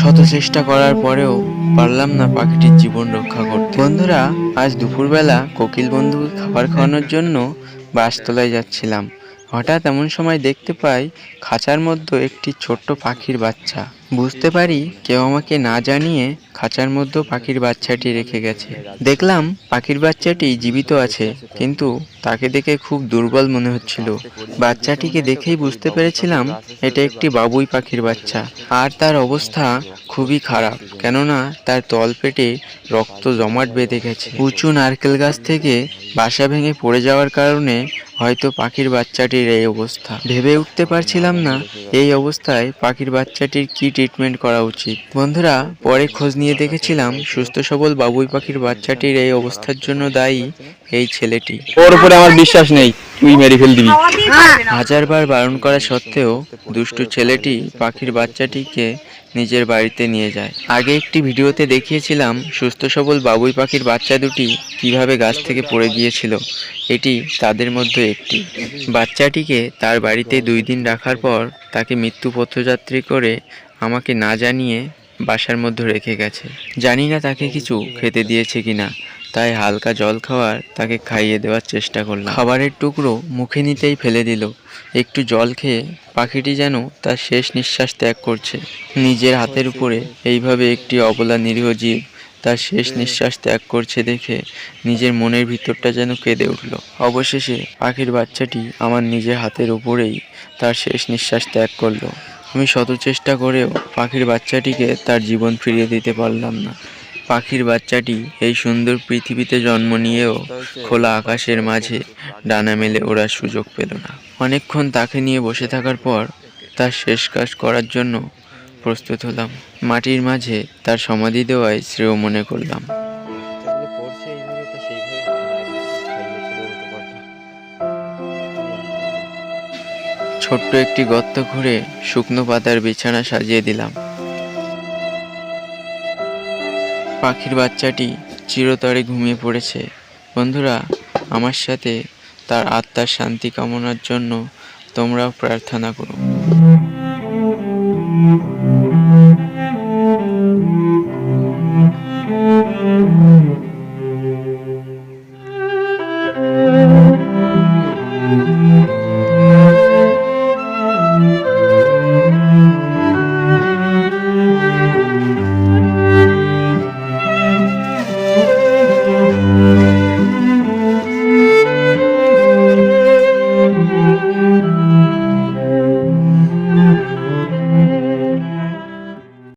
শত চেষ্টা করার পরেও পারলাম না পাখিটির জীবন রক্ষা করতে। বন্ধুরা, আজ দুপুরবেলা কোকিল বন্ধুকে খাবার খাওয়ানোর জন্য বাসতলায় যাচ্ছিলাম। হঠাৎ এমন সময় দেখতে পাই খাঁচার মধ্যে একটি ছোট্ট পাখির বাচ্চা। বুঝতে পারি কেউ আমাকে না জানিয়ে খাঁচার মধ্যে পাখির বাচ্চাটি রেখে গেছে। দেখলাম পাখির বাচ্চাটি জীবিত আছে, কিন্তু তাকে দেখে খুব দুর্বল মনে হচ্ছিল। বাচ্চাটিকে দেখেই বুঝতে পেরেছিলাম এটা একটি বাবুই পাখির বাচ্চা। আর তার অবস্থা খুবই খারাপ, কেননা তার তলপেটে রক্ত জমাট বেঁধে গেছে। উঁচু নারকেল গাছ থেকে বাসা ভেঙে পড়ে যাওয়ার কারণে হয়তো পাখির বাচ্চাটির এই অবস্থা। ভেবে উঠতে পারছিলাম না এই অবস্থায় পাখির বাচ্চাটির কি ট্রিটমেন্ট করা উচিত। বন্ধুরা, পরে খোঁজ নিয়ে দেখেছিলাম সুস্থ সবল বাবুই পাখির বাচ্চাটির এই অবস্থার জন্য দায়ী এই ছেলেটি। ওর উপরে আমার বিশ্বাস নেই। তুই মেরে ফেল দিবি। হাজারবার বারণ করা সত্ত্বেও দুষ্টু ছেলেটি পাখির বাচ্চাটিকে নিজের বাড়িতে নিয়ে যায়। আগে একটি ভিডিওতে দেখিয়েছিলাম সুস্থ সবল বাবুই পাখির বাচ্চা দুটি কীভাবে গাছ থেকে পড়ে গিয়েছিল। এটি তাদের মধ্যে একটি। বাচ্চাটিকে তার বাড়িতে দুই দিন রাখার পর তাকে মৃত্যু পথযাত্রী করে আমাকে না জানিয়ে বাসার মধ্যে রেখে গেছে। জানি না তাকে কিছু খেতে দিয়েছে কিনা। তাই হালকা জল খাওয়ার তাকে খাইয়ে দেওয়ার চেষ্টা করলাম। খাবারের টুকরো মুখে নিতেই ফেলে দিল। একটু জল খেয়ে পাখিটি যেন তার শেষ নিঃশ্বাস ত্যাগ করছে। নিজের হাতের উপরে এইভাবে একটি অবলা নিরীহ জীব তার শেষ নিঃশ্বাস ত্যাগ করছে দেখে নিজের মনের ভিতরটা যেন কেঁদে উঠল। অবশেষে পাখির বাচ্চাটি আমার নিজের হাতের উপরেই তার শেষ নিঃশ্বাস ত্যাগ করল। আমি শত চেষ্টা করেও পাখির বাচ্চাটিকে তার জীবন ফিরিয়ে দিতে পারলাম না। পাখির বাচ্চাটি এই সুন্দর পৃথিবীতে জন্ম নিয়েও খোলা আকাশের মাঝে ডানা মেলে ওড়ার সুযোগ পেল না। অনেকক্ষণ তাকে নিয়ে বসে থাকার পর তার শেষ কাজ করার জন্য প্রস্তুত হলাম। মাটির মাঝে তার সমাধি দেওয়ায় শ্রেয় মনে করলাম। ছোট্ট একটি গর্ত ঘুরে শুকনো পাতার বিছানা সাজিয়ে দিলাম। পাখির বাচ্চাটি চিরতরে ঘুমিয়ে পড়েছে। বন্ধুরা, আমার সাথে তার আত্মার শান্তি কামনার জন্য তোমরাও প্রার্থনা করো।